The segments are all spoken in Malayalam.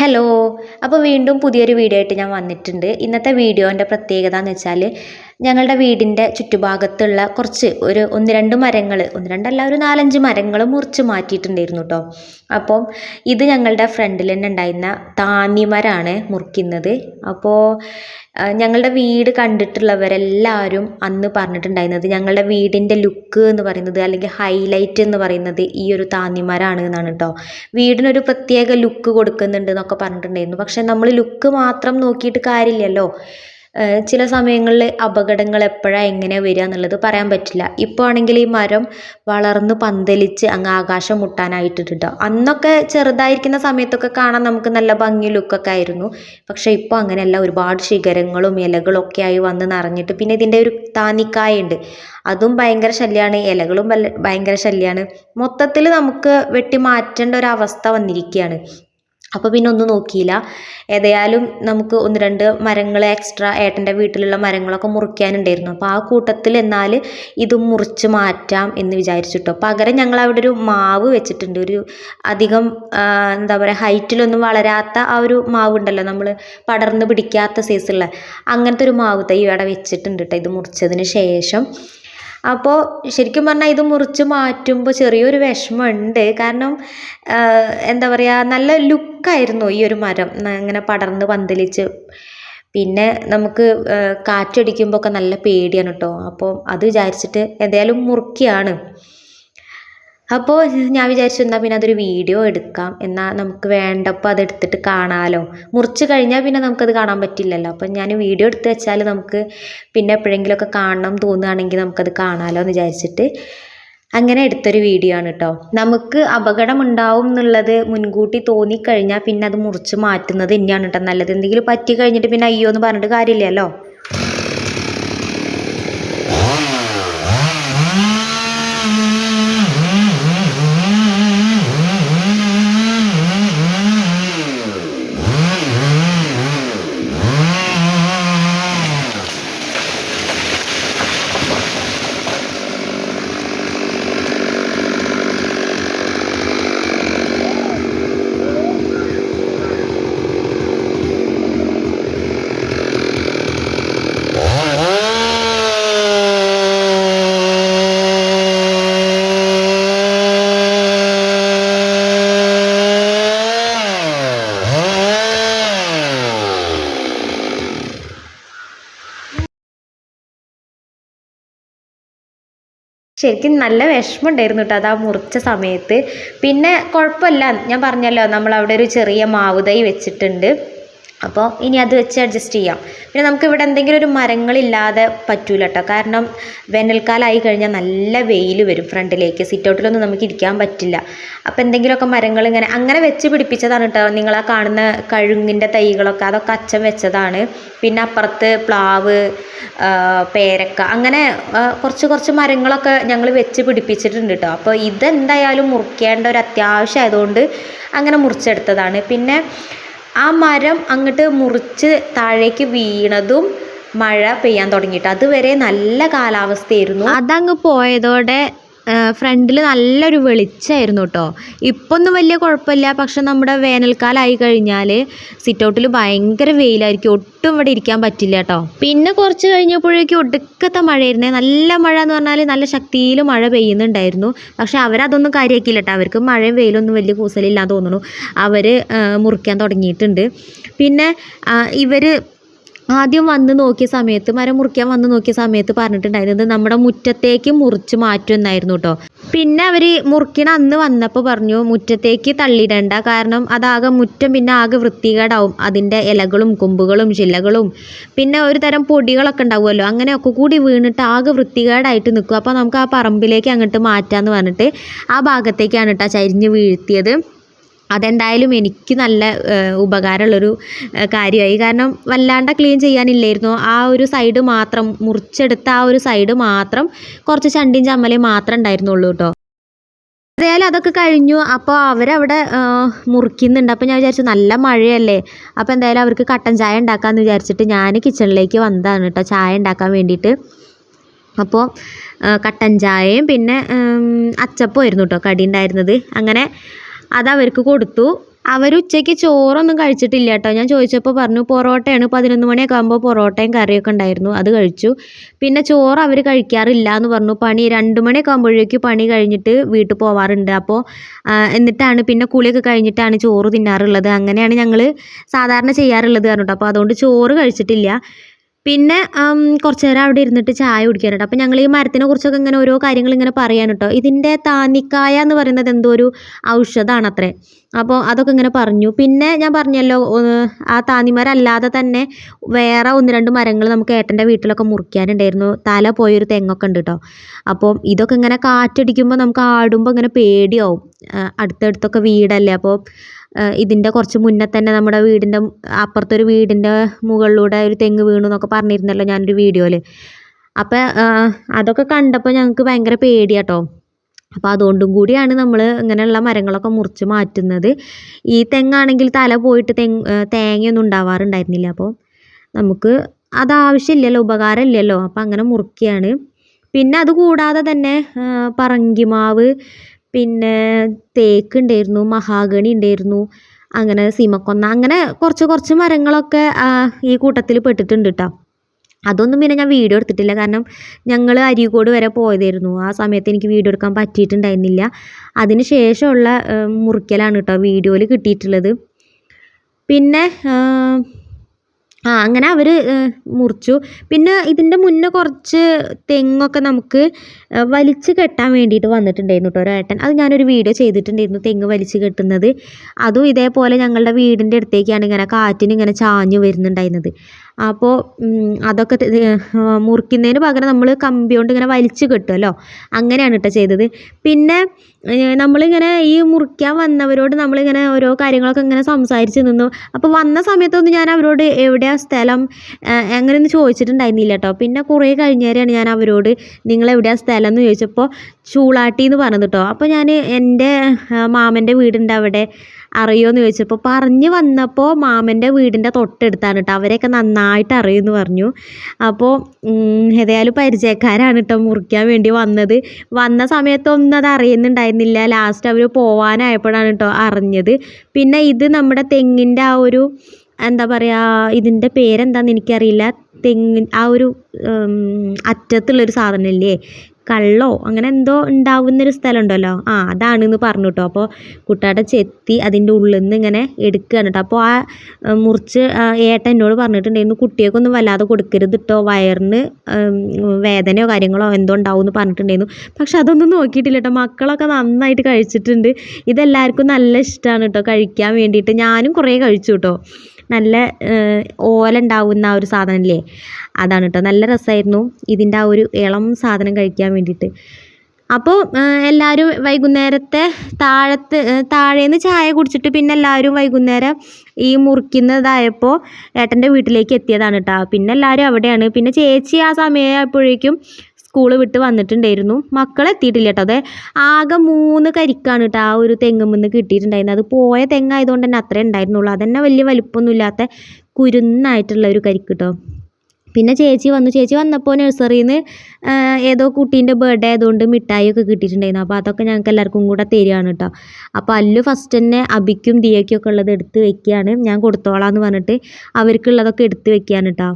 ഹലോ. അപ്പോൾ വീണ്ടും പുതിയൊരു വീഡിയോ ആയിട്ട് ഞാൻ വന്നിട്ടുണ്ട്. ഇന്നത്തെ വീഡിയോന്റെ പ്രത്യേകത എന്ന് വെച്ചാൽ ഞങ്ങളുടെ വീടിന്റെ ചുറ്റുഭാഗത്തുള്ള കുറച്ച് ഒരു ഒന്ന് രണ്ട് മരങ്ങൾ ഒന്ന് രണ്ടല്ല ഒരു നാലഞ്ച് മരങ്ങൾ മുറിച്ച് മാറ്റിയിട്ടുണ്ടായിരുന്നു കേട്ടോ അപ്പം ഇത് ഞങ്ങളുടെ ഫ്രണ്ടിൽ തന്നെ ഉണ്ടായിരുന്ന താന്നിമരമാണ് മുറിക്കുന്നത്. അപ്പോൾ ഞങ്ങളുടെ വീട് കണ്ടിട്ടുള്ളവരെല്ലാവരും അന്ന് പറഞ്ഞിട്ടുണ്ടായിരുന്നത് ഞങ്ങളുടെ വീടിന്റെ ലുക്ക് എന്ന് പറയുന്നത് അല്ലെങ്കിൽ ഹൈലൈറ്റ് എന്ന് പറയുന്നത് ഈ ഒരു താന്നിമാരാണ് എന്നാണ് കേട്ടോ വീടിനൊരു പ്രത്യേക ലുക്ക് കൊടുക്കുന്നുണ്ട് എന്നൊക്കെ പറഞ്ഞിട്ടുണ്ടായിരുന്നു. പക്ഷെ നമ്മൾ ലുക്ക് മാത്രം നോക്കിയിട്ട് കാര്യമില്ലല്ലോ. ചില സമയങ്ങളിൽ അപകടങ്ങൾ എപ്പോഴാണ് എങ്ങനെ വരിക എന്നുള്ളത് പറയാൻ പറ്റില്ല. ഇപ്പോൾ ആണെങ്കിൽ ഈ മരം വളർന്ന് പന്തലിച്ച് അങ്ങ് ആകാശം മുട്ടാനായിട്ടിട്ടുണ്ട് അന്നൊക്കെ ചെറുതായിരിക്കുന്ന സമയത്തൊക്കെ കാണാൻ നമുക്ക് നല്ല ഭംഗി ലുക്കൊക്കെ ആയിരുന്നു. പക്ഷേ ഇപ്പോൾ അങ്ങനെയല്ല. ഒരുപാട് ശിഖരങ്ങളും ഇലകളും ഒക്കെ ആയി വന്ന് നിറഞ്ഞിട്ട് പിന്നെ ഇതിന്റെ ഒരു താന്നിക്കായുണ്ട് അതും ഭയങ്കര ശല്യമാണ് ഇലകളും ഭയങ്കര ശല്യമാണ് മൊത്തത്തിൽ നമുക്ക് വെട്ടി മാറ്റേണ്ട ഒരു അവസ്ഥ വന്നിരിക്കുകയാണ് അപ്പോൾ പിന്നെ ഒന്നും നോക്കിയില്ല. ഏതായാലും നമുക്ക് ഒന്ന് രണ്ട് മരങ്ങൾ എക്സ്ട്രാ ഏട്ടന്റെ വീട്ടിലുള്ള മരങ്ങളൊക്കെ മുറിക്കാനുണ്ടായിരുന്നു. അപ്പോൾ ആ കൂട്ടത്തിൽ എന്നാൽ ഇത് മുറിച്ച് മാറ്റാം എന്ന് വിചാരിച്ചിട്ടോ പകരം ഞങ്ങൾ അവിടെ ഒരു മാവ് വെച്ചിട്ടുണ്ട്. ഒരു അധികം എന്താ പറയുക ഹൈറ്റിലൊന്നും വളരാത്ത ആ ഒരു മാവ് ഉണ്ടല്ലോ നമ്മൾ പടർന്ന് പിടിക്കാത്ത സൈസുള്ള അങ്ങനത്തെ ഒരു മാവ് തൈ അവിടെ വെച്ചിട്ടുണ്ട് കേട്ടോ ഇത് മുറിച്ചതിന് ശേഷം. അപ്പോൾ ശരിക്കും പറഞ്ഞാൽ ഇത് മുറിച്ച് മാറ്റുമ്പോൾ ചെറിയൊരു വിഷമമുണ്ട്. കാരണം എന്താ പറയുക നല്ല ലുക്കായിരുന്നു ഈ ഒരു മരം. ഇങ്ങനെ പടർന്ന് പന്തലിച്ച്. പിന്നെ നമുക്ക് കാറ്റടിക്കുമ്പോൾ ഒക്കെ നല്ല പേടിയാണ് കേട്ടോ അപ്പോൾ അത് വിചാരിച്ചിട്ട് എന്തായാലും മുറിക്കുകയാണ് അപ്പോൾ ഞാൻ വിചാരിച്ചു എന്നാൽ പിന്നെ അതൊരു വീഡിയോ എടുക്കാം. എന്നാൽ നമുക്ക് വേണ്ടപ്പോൾ അതെടുത്തിട്ട് കാണാമല്ലോ മുറിച്ച് കഴിഞ്ഞാൽ പിന്നെ നമുക്കത് കാണാൻ പറ്റില്ലല്ലോ. അപ്പം ഞാൻ വീഡിയോ എടുത്ത് വെച്ചാൽ നമുക്ക് പിന്നെ എപ്പോഴെങ്കിലുമൊക്കെ കാണണം തോന്നുകയാണെങ്കിൽ നമുക്കത് കാണാമല്ലോ എന്ന് വിചാരിച്ചിട്ട് അങ്ങനെ എടുത്തൊരു വീഡിയോ ആണ് കേട്ടോ നമുക്ക് അപകടം ഉണ്ടാവും എന്നുള്ളത് മുൻകൂട്ടി തോന്നിക്കഴിഞ്ഞാൽ പിന്നെ അത് മുറിച്ച് മാറ്റുന്നത് തന്നെയാണ് കേട്ടോ നല്ലത്. എന്തെങ്കിലും പറ്റി കഴിഞ്ഞിട്ട് പിന്നെ അയ്യോ എന്ന് പറഞ്ഞിട്ട് കാര്യമില്ലല്ലോ. ശരിക്കും നല്ല വിഷമമുണ്ടായിരുന്നു കേട്ടോ അത് ആ മുറിച്ച സമയത്ത്. പിന്നെ കുഴപ്പമില്ല. ഞാൻ പറഞ്ഞല്ലോ നമ്മൾ അവിടെ ഒരു ചെറിയ മാവ് തൈ വെച്ചിട്ടുണ്ട്. അപ്പോൾ ഇനി അത് വെച്ച് അഡ്ജസ്റ്റ് ചെയ്യാം. പിന്നെ നമുക്ക് ഇവിടെ എന്തെങ്കിലും ഒരു മരങ്ങളില്ലാതെ പറ്റൂല കേട്ടോ കാരണം വേനൽക്കാലമായി കഴിഞ്ഞാൽ നല്ല വെയിൽ വരും ഫ്രണ്ടിലേക്ക്. സിറ്റൗട്ടിലൊന്നും നമുക്ക് ഇരിക്കാൻ പറ്റില്ല. അപ്പോൾ എന്തെങ്കിലുമൊക്കെ മരങ്ങൾ ഇങ്ങനെ അങ്ങനെ വെച്ച് പിടിപ്പിച്ചതാണ് കേട്ടോ നിങ്ങൾ ആ കാണുന്ന കഴുങ്ങിന്റെ തൈകളൊക്കെ അതൊക്കെ അച്ഛൻ വെച്ചതാണ്. പിന്നെ അപ്പുറത്ത് പ്ലാവ് പേരക്ക അങ്ങനെ കുറച്ച് കുറച്ച് മരങ്ങളൊക്കെ ഞങ്ങൾ വെച്ച് പിടിപ്പിച്ചിട്ടുണ്ട് കേട്ടോ അപ്പോൾ ഇതെന്തായാലും മുറിക്കേണ്ട ഒരു അത്യാവശ്യം ആയതുകൊണ്ട് അങ്ങനെ മുറിച്ചെടുത്തതാണ്. പിന്നെ ആ മരം അങ്ങോട്ട് മുറിച്ച് താഴേക്ക് വീണതും മഴ പെയ്യാൻ തുടങ്ങിയിട്ട്. അതുവരെ നല്ല കാലാവസ്ഥയായിരുന്നു. അതങ്ങ് പോയതോടെ ഫ്രണ്ടിൽ നല്ലൊരു വെളിച്ചമായിരുന്നു കേട്ടോ. ഇപ്പം ഒന്നും വലിയ കുഴപ്പമില്ല. പക്ഷെ നമ്മുടെ വേനൽക്കാലമായി കഴിഞ്ഞാൽ സിറ്റൗട്ടിൽ ഭയങ്കര വെയിലായിരിക്കും. ഒട്ടും ഇവിടെ ഇരിക്കാൻ പറ്റില്ല കേട്ടോ. പിന്നെ കുറച്ച് കഴിഞ്ഞപ്പോഴേക്കും ഒടുക്കത്തെ മഴയായിരുന്നേ. നല്ല മഴ എന്ന് പറഞ്ഞാൽ നല്ല ശക്തിയിൽ മഴ പെയ്യുന്നുണ്ടായിരുന്നു. പക്ഷെ അവരതൊന്നും കാര്യമാക്കിയില്ല കേട്ടോ. അവർക്ക് മഴയും വെയിലൊന്നും വലിയ കൂസലില്ലാന്ന് തോന്നുന്നു. അവർ മുറിക്കാൻ തുടങ്ങിയിട്ടുണ്ട്. പിന്നെ ഇവർ ആദ്യം വന്ന് നോക്കിയ സമയത്ത് മരം മുറിക്കാൻ വന്ന് നോക്കിയ സമയത്ത് പറഞ്ഞിട്ടുണ്ടായിരുന്നത് നമ്മുടെ മുറ്റത്തേക്ക് മുറിച്ച് മാറ്റും എന്നായിരുന്നു കേട്ടോ പിന്നെ അവർ മുറിക്കണ അന്ന് വന്നപ്പോൾ പറഞ്ഞു മുറ്റത്തേക്ക് തള്ളിയിടണ്ട കാരണം അതാകെ മുറ്റം പിന്നെ ആകെ വൃത്തികേടാവും. അതിന്റെ ഇലകളും കൊമ്പുകളും ശിലകളും പിന്നെ ഒരു തരം പൊടികളൊക്കെ ഉണ്ടാവുമല്ലോ. അങ്ങനെയൊക്കെ കൂടി വീണിട്ട് ആകെ വൃത്തികേടായിട്ട് നിൽക്കും. അപ്പോൾ നമുക്ക് ആ പറമ്പിലേക്ക് അങ്ങോട്ട് മാറ്റാമെന്ന് പറഞ്ഞിട്ട് ആ ഭാഗത്തേക്കാണ് കേട്ടോ ചരിഞ്ഞ് വീഴ്ത്തിയത്. അതെന്തായാലും എനിക്ക് നല്ല ഉപകാരമുള്ളൊരു കാര്യമായി. കാരണം വല്ലാണ്ട് ക്ലീൻ ചെയ്യാനില്ലായിരുന്നു. ആ ഒരു സൈഡ് മാത്രം മുറിച്ചെടുത്ത ആ ഒരു സൈഡ് മാത്രം കുറച്ച് ചണ്ടിയും ചമ്മലയും മാത്രം ഉണ്ടായിരുന്നുള്ളൂ കേട്ടോ. ഏതായാലും അതൊക്കെ കഴിഞ്ഞു. അപ്പോൾ അവരവിടെ മുറിക്കുന്നുണ്ട്. അപ്പോൾ ഞാൻ വിചാരിച്ചു നല്ല മഴയല്ലേ. അപ്പോൾ എന്തായാലും അവർക്ക് കട്ടൻ ചായ ഉണ്ടാക്കാമെന്ന് വിചാരിച്ചിട്ട് ഞാൻ കിച്ചണിലേക്ക് വന്നതാണ് കേട്ടോ ചായ ഉണ്ടാക്കാൻ വേണ്ടിയിട്ട്. അപ്പോൾ കട്ടൻ ചായയും പിന്നെ അച്ചപ്പമായിരുന്നു കേട്ടോ കടി ഉണ്ടായിരുന്നത്. അങ്ങനെ അത് അവർക്ക് കൊടുത്തു. അവർ ഉച്ചയ്ക്ക് ചോറൊന്നും കഴിച്ചിട്ടില്ല കേട്ടോ ഞാൻ ചോദിച്ചപ്പോൾ പറഞ്ഞു പൊറോട്ടയാണ്. പതിനൊന്ന് മണിയൊക്കെ ആകുമ്പോൾ പൊറോട്ടയും കറിയൊക്കെ ഉണ്ടായിരുന്നു. അത് കഴിച്ചു. പിന്നെ ചോറ് അവർ കഴിക്കാറില്ല എന്ന് പറഞ്ഞു. പണി രണ്ട് മണിയൊക്കെ ആകുമ്പോഴേക്കും പണി കഴിഞ്ഞിട്ട് വീട്ടിൽ പോവാറുണ്ട്. അപ്പോൾ എന്നിട്ടാണ് പിന്നെ കുളിയൊക്കെ കഴിഞ്ഞിട്ടാണ് ചോറ് തിന്നാറുള്ളത്. അങ്ങനെയാണ് ഞങ്ങൾ സാധാരണ ചെയ്യാറുള്ളത് പറഞ്ഞിട്ട്. അപ്പോൾ അതുകൊണ്ട് ചോറ് കഴിച്ചിട്ടില്ല. പിന്നെ കുറച്ച് നേരം അവിടെ ഇരുന്നിട്ട് ചായ കുടിക്കാനുണ്ട് അപ്പോൾ ഞങ്ങൾ ഈ മരത്തിനെ കുറിച്ചൊക്കെ ഇങ്ങനെ ഓരോ കാര്യങ്ങൾ ഇങ്ങനെ പറയാൻ കേട്ടോ ഇതിന്റെ താന്നിക്കായ എന്ന് പറയുന്നത് എന്തോ ഒരു ഔഷധമാണ് അത്രേ. അപ്പോൾ അതൊക്കെ ഇങ്ങനെ പറഞ്ഞു. പിന്നെ ഞാൻ പറഞ്ഞല്ലോ ആ താന്നിമരല്ലാതെ തന്നെ വേറെ ഒന്ന് രണ്ട് മരങ്ങൾ നമുക്ക് ഏട്ടന്റെ വീട്ടിലൊക്കെ മുറിക്കാനുണ്ടായിരുന്നു. തല പോയൊരു തെങ്ങൊക്കെ ഉണ്ട് കേട്ടോ അപ്പോൾ ഇതൊക്കെ ഇങ്ങനെ കാറ്റടിക്കുമ്പോൾ നമുക്ക് ആടുമ്പോൾ ഇങ്ങനെ പേടിയാവും. അടുത്തടുത്തൊക്കെ വീടല്ലേ. അപ്പോൾ ഇതിന്റെ കുറച്ച് മുന്നേ തന്നെ നമ്മുടെ വീടിന്റെ അപ്പുറത്തൊരു വീടിന്റെ മുകളിലൂടെ ഒരു തെങ്ങ് വീണു എന്നൊക്കെ പറഞ്ഞിരുന്നല്ലോ ഞാനൊരു വീഡിയോയിൽ അപ്പോൾ അതൊക്കെ കണ്ടപ്പോൾ ഞങ്ങൾക്ക് ഭയങ്കര പേടിയാട്ടോ. അപ്പോൾ അതുകൊണ്ടും കൂടിയാണ് നമ്മൾ ഇങ്ങനെയുള്ള മരങ്ങളൊക്കെ മുറിച്ച് മാറ്റുന്നത്. ഈ തെങ്ങാണെങ്കിൽ തല പോയിട്ട് തെങ്ങ് തേങ്ങയൊന്നും ഉണ്ടാവാറുണ്ടായിരുന്നില്ല. അപ്പോൾ നമുക്ക് അത് ആവശ്യമില്ലല്ലോ ഉപകാരമില്ലല്ലോ. അപ്പോൾ അങ്ങനെ മുറിക്കുകയാണ് പിന്നെ അത് കൂടാതെ തന്നെ പറങ്കിമാവ് പിന്നെ തേക്ക് ഉണ്ടായിരുന്നു മഹാഗണി ഉണ്ടായിരുന്നു അങ്ങനെ സീമക്കൊന്ന അങ്ങനെ കുറച്ച് കുറച്ച് മരങ്ങളൊക്കെ ഈ കൂട്ടത്തിൽ പെട്ടിട്ടുണ്ട് കേട്ടോ അതൊന്നും പിന്നെ ഞാൻ വീഡിയോ എടുത്തിട്ടില്ല. കാരണം ഞങ്ങൾ അരീക്കോട് വരെ പോയതായിരുന്നു. ആ സമയത്ത് എനിക്ക് വീഡിയോ എടുക്കാൻ പറ്റിയിട്ടുണ്ടായിരുന്നില്ല. അതിന് ശേഷമുള്ള മുറിക്കലാണ് കേട്ടോ വീഡിയോയിൽ കിട്ടിയിട്ടുള്ളത്. പിന്നെ ആ, അങ്ങനെ അവർ മുറിച്ചു. പിന്നെ ഇതിന്റെ മുന്നേ കുറച്ച് തെങ്ങൊക്കെ നമുക്ക് വലിച്ച് കെട്ടാൻ വേണ്ടിയിട്ട് വന്നിട്ടുണ്ടായിരുന്നു കേട്ടോ ഒരേട്ടൻ അത് ഞാനൊരു വീഡിയോ ചെയ്തിട്ടുണ്ടായിരുന്നു തെങ്ങ് വലിച്ച് കെട്ടുന്നത്. അതും ഇതേപോലെ ഞങ്ങളുടെ വീടിന്റെ അടുത്തേക്കാണ് ഇങ്ങനെ കാറ്റിന് ഇങ്ങനെ ചാഞ്ഞ് വരുന്നുണ്ടായിരുന്നത്. അപ്പോൾ അതൊക്കെ മുറിക്കുന്നതിന് പകരം നമ്മൾ കമ്പി കൊണ്ട് ഇങ്ങനെ വലിച്ച് കെട്ടുമല്ലോ അങ്ങനെയാണ് കേട്ടോ ചെയ്തത്. പിന്നെ നമ്മളിങ്ങനെ ഈ മുറിക്കാൻ വന്നവരോട് നമ്മളിങ്ങനെ ഓരോ കാര്യങ്ങളൊക്കെ ഇങ്ങനെ സംസാരിച്ച് നിന്നു. അപ്പോൾ വന്ന സമയത്തൊന്നും ഞാൻ അവരോട് എവിടെയാണ് സ്ഥലം അങ്ങനെയൊന്നും ചോദിച്ചിട്ടുണ്ടായിരുന്നില്ല കേട്ടോ പിന്നെ കുറേ കഴിഞ്ഞേരെയാണ് ഞാൻ അവരോട് നിങ്ങൾ എവിടെയാണ് സ്ഥലം എന്ന് ചോദിച്ചപ്പോൾ ചൂളാട്ടി എന്ന് പറഞ്ഞത് കേട്ടോ അപ്പോൾ ഞാൻ എന്റെ മാമന്റെ വീടുണ്ട് അവിടെ. അറിയുമോ ചോദിച്ചപ്പോൾ പറഞ്ഞു വന്നപ്പോൾ മാമന്റെ വീടിന്റെ തൊട്ടടുത്താണ് കേട്ടോ അവരെയൊക്കെ നന്നായിട്ട് അറിയുമെന്ന് പറഞ്ഞു. അപ്പോൾ ഏതായാലും പരിചയക്കാരാണ് കേട്ടോ മുറിക്കാൻ വേണ്ടി വന്നത്. വന്ന സമയത്തൊന്നും അത് അറിയുന്നുണ്ടായിരുന്നില്ല. ലാസ്റ്റ് അവർ പോവാനായപ്പോഴാണ് കേട്ടോ അറിഞ്ഞത്. പിന്നെ ഇത് നമ്മുടെ തെങ്ങിന്റെ ആ ഒരു എന്താ പറയുക ഇതിന്റെ പേരെന്താണെന്ന് എനിക്കറിയില്ല. തെങ്ങ് ആ ഒരു അറ്റത്തുള്ളൊരു സാധനമില്ലേ കള്ളോ അങ്ങനെ എന്തോ ഉണ്ടാവുന്നൊരു സ്ഥലം ഉണ്ടല്ലോ ആ അതാണെന്ന് പറഞ്ഞു കേട്ടോ അപ്പോൾ കുട്ടാട്ട ചെത്തി അതിന്റെ ഉള്ളിൽ നിന്ന് ഇങ്ങനെ എടുക്കുകയാണ് കേട്ടോ. അപ്പോൾ ആ മുറിച്ച് ഏട്ടൻ എന്നോട് പറഞ്ഞിട്ടുണ്ടായിരുന്നു കുട്ടികൾക്കൊന്നും വല്ലാതെ കൊടുക്കരുത് കേട്ടോ വയറിന് വേദനയോ കാര്യങ്ങളോ എന്തോ ഉണ്ടാവും എന്ന് പറഞ്ഞിട്ടുണ്ടായിരുന്നു. പക്ഷെ അതൊന്നും നോക്കിയിട്ടില്ല കേട്ടോ മക്കളൊക്കെ നന്നായിട്ട് കഴിച്ചിട്ടുണ്ട്. ഇതെല്ലാവർക്കും നല്ല ഇഷ്ടമാണ് കേട്ടോ കഴിക്കാൻ വേണ്ടിയിട്ട് ഞാനും കുറേ കഴിച്ചു കേട്ടോ നല്ല ഓല ഉണ്ടാവുന്ന ആ ഒരു സാധനമില്ലേ? അതാണ് കേട്ടോ നല്ല രസമായിരുന്നു ഇതിന്റെ ആ ഒരു ഇളം സാധനം കഴിക്കാൻ വേണ്ടിയിട്ട്. അപ്പോൾ എല്ലാവരും വൈകുന്നേരത്തെ താഴത്ത് താഴേന്ന് ചായ കുടിച്ചിട്ട് പിന്നെ എല്ലാവരും വൈകുന്നേരം ഈ മുറിക്കുന്നതായപ്പോൾ ഏട്ടന്റെ വീട്ടിലേക്ക് എത്തിയതാണ് കേട്ടോ പിന്നെ എല്ലാവരും അവിടെയാണ്. പിന്നെ ചേച്ചി ആ സമയമായപ്പോഴേക്കും സ്കൂൾ വിട്ട് വന്നിട്ടുണ്ടായിരുന്നു. മക്കൾ എത്തിയിട്ടില്ല കേട്ടോ അതെ ആകെ മൂന്ന് കരിക്കാണ് കേട്ടോ ആ ഒരു തെങ്ങുമെന്ന് കിട്ടിയിട്ടുണ്ടായിരുന്നത്. അത് പോയ തെങ്ങായതുകൊണ്ട് തന്നെ അത്രേ ഉണ്ടായിരുന്നുള്ളൂ. അതന്നെ വലിയ വലിപ്പമൊന്നും ഇല്ലാത്ത കുരുന്നായിട്ടുള്ള ഒരു കരിക്ക് കേട്ടോ പിന്നെ ചേച്ചി വന്നു. ചേച്ചി വന്നപ്പോൾ നഴ്സറിയിൽ നിന്ന് ഏതോ കുട്ടീന്റെ ബർത്ത്ഡേ ആയതുകൊണ്ട് മിഠായിയൊക്കെ കിട്ടിയിട്ടുണ്ടായിരുന്നു. അപ്പോൾ അതൊക്കെ ഞങ്ങൾക്ക് എല്ലാവർക്കും കൂടെ തരികയാണ് കേട്ടോ അപ്പോൾ അല്ലു ഫസ്റ്റ് തന്നെ അബിക്കും ദിയയ്ക്കും ഒക്കെ ഉള്ളത് എടുത്ത് വെക്കുകയാണ്. ഞാൻ കൊടുത്തോളാം എന്ന് പറഞ്ഞിട്ട് അവർക്കുള്ളതൊക്കെ എടുത്ത് വെക്കുകയാണ് കേട്ടോ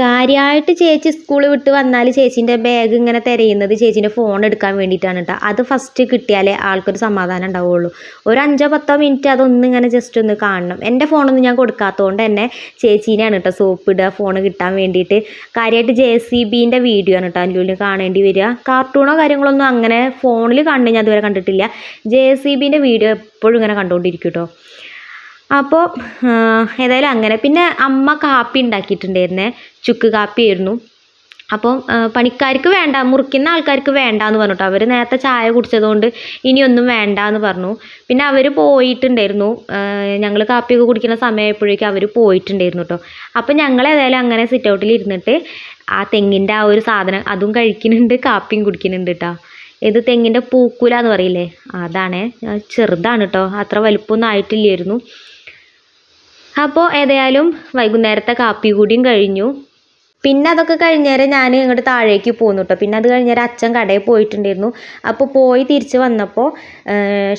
കാര്യമായിട്ട് ചേച്ചി സ്കൂൾ വിട്ട് വന്നാൽ ചേച്ചീന്റെ ബാഗ് ഇങ്ങനെ തിരയുന്നത് ചേച്ചീന്റെ ഫോൺ എടുക്കാൻ വേണ്ടിയിട്ടാണ് കേട്ടോ അത് ഫസ്റ്റ് കിട്ടിയാലേ ആൾക്കൊരു സമാധാനം ഉണ്ടാവുള്ളൂ. ഒരു അഞ്ചോ പത്തോ മിനിറ്റ് അതൊന്ന് ഇങ്ങനെ ജസ്റ്റ് ഒന്ന് കാണണം. എന്റെ ഫോണൊന്നും ഞാൻ കൊടുക്കാത്തതുകൊണ്ട് തന്നെ ചേച്ചീനെയാണ് കേട്ടോ സോപ്പ് ഇടുക ഫോൺ കിട്ടാൻ വേണ്ടിയിട്ട്. കാര്യമായിട്ട് ജെ സി ബീന്റെ വീഡിയോ ആണ് കേട്ടോ അല്ലുവിൽ കാണേണ്ടി വരിക. കാർട്ടൂണോ കാര്യങ്ങളൊന്നും അങ്ങനെ ഫോണിൽ കണ്ടു ഞാൻ അതുവരെ കണ്ടിട്ടില്ല. ജെ സി ബീന്റെ വീഡിയോ എപ്പോഴും ഇങ്ങനെ കണ്ടുകൊണ്ടിരിക്കും കേട്ടോ അപ്പോൾ ഏതായാലും അങ്ങനെ. പിന്നെ അമ്മ കാപ്പി ഉണ്ടാക്കിയിട്ടുണ്ടായിരുന്നേ. ചുക്ക് കാപ്പിയായിരുന്നു. അപ്പം പണിക്കാർക്ക് വേണ്ട മുറിക്കുന്ന ആൾക്കാർക്ക് വേണ്ട എന്ന് പറഞ്ഞിട്ടോ അവർ നേരത്തെ ചായ കുടിച്ചതുകൊണ്ട് ഇനിയൊന്നും വേണ്ട എന്ന് പറഞ്ഞു. പിന്നെ അവർ പോയിട്ടുണ്ടായിരുന്നു. ഞങ്ങൾ കാപ്പിയൊക്കെ കുടിക്കുന്ന സമയമായപ്പോഴേക്കും അവർ പോയിട്ടുണ്ടായിരുന്നു കേട്ടോ അപ്പം ഞങ്ങൾ ഏതായാലും അങ്ങനെ സിറ്റ് ഔട്ടിൽ ഇരുന്നിട്ട് ആ തെങ്ങിന്റെ ആ ഒരു സാധനം അതും കഴിക്കുന്നുണ്ട് കാപ്പിയും കുടിക്കുന്നുണ്ട് കേട്ടോ ഇത് തെങ്ങിന്റെ പൂക്കുല എന്ന് പറയില്ലേ? അതാണ്. ചെറുതാണ് കേട്ടോ അത്ര വലുപ്പമൊന്നും ആയിട്ടില്ലായിരുന്നു. അപ്പോൾ ഏതായാലും വൈകുന്നേരത്തെ കാപ്പി കൂടിയും കഴിഞ്ഞു. പിന്നെ അതൊക്കെ കഴിഞ്ഞേരം ഞാൻ ഇങ്ങോട്ട് താഴേക്ക് പോന്നു കേട്ടോ പിന്നെ അത് കഴിഞ്ഞേരം അച്ഛൻ കടയിൽ പോയിട്ടുണ്ടായിരുന്നു. അപ്പോൾ പോയി തിരിച്ച് വന്നപ്പോൾ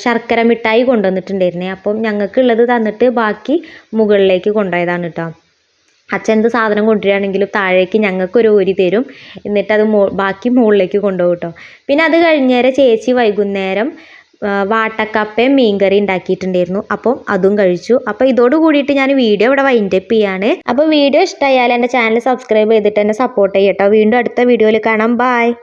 ശർക്കര മിഠായി കൊണ്ടുവന്നിട്ടുണ്ടായിരുന്നേ. അപ്പം ഞങ്ങൾക്കുള്ളത് തന്നിട്ട് ബാക്കി മുകളിലേക്ക് കൊണ്ടുപോയതാണ് കേട്ടോ അച്ഛൻ എന്ത് സാധനം കൊണ്ടുവരികയാണെങ്കിലും താഴേക്ക് ഞങ്ങൾക്കൊരു ഊരി തരും. എന്നിട്ട് അത് മോ ബാക്കി മുകളിലേക്ക് കൊണ്ടുപോകും കേട്ടോ പിന്നെ അത് കഴിഞ്ഞേരം ചേച്ചി വൈകുന്നേരം വാട്ടക്കപ്പയും മീൻകറി ഉണ്ടാക്കിയിട്ടുണ്ടായിരുന്നു. അപ്പം അതും കഴിച്ചു. അപ്പോൾ ഇതോട് കൂടിയിട്ട് ഞാൻ വീഡിയോ ഇവിടെ വൈൻഡപ്പ് ചെയ്യാണ്. അപ്പോൾ വീഡിയോ ഇഷ്ടമായാൽ എന്റെ ചാനൽ സബ്സ്ക്രൈബ് ചെയ്തിട്ട് എന്നെ സപ്പോർട്ട് ചെയ്യട്ടോ. വീണ്ടും അടുത്ത വീഡിയോയിൽ കാണാം. ബായ്